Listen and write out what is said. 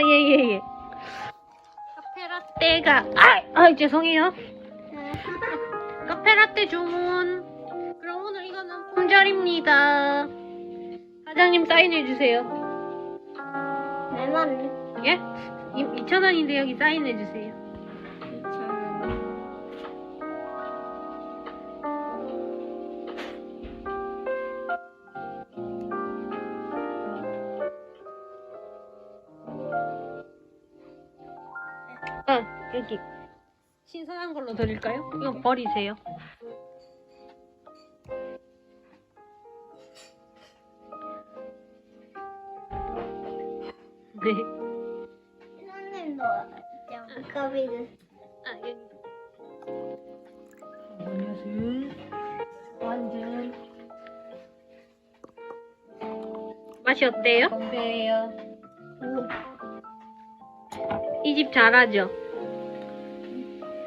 아, 예, 예, 예. 카페라떼가, 아, 아, 죄송해요. 카페라떼 주문. 그럼 오늘 이거는 품절입니다. 사장님 사인해주세요. 얼마는? 예? 2,000원인데 여기 사인해주세요. 여기. 신선한 걸로 드릴까요? 이거 버리세요. 네. 선생님도 양가비를 아, 여기. 완전. 맛이 어때요? 건배예요. 이 집 잘하죠?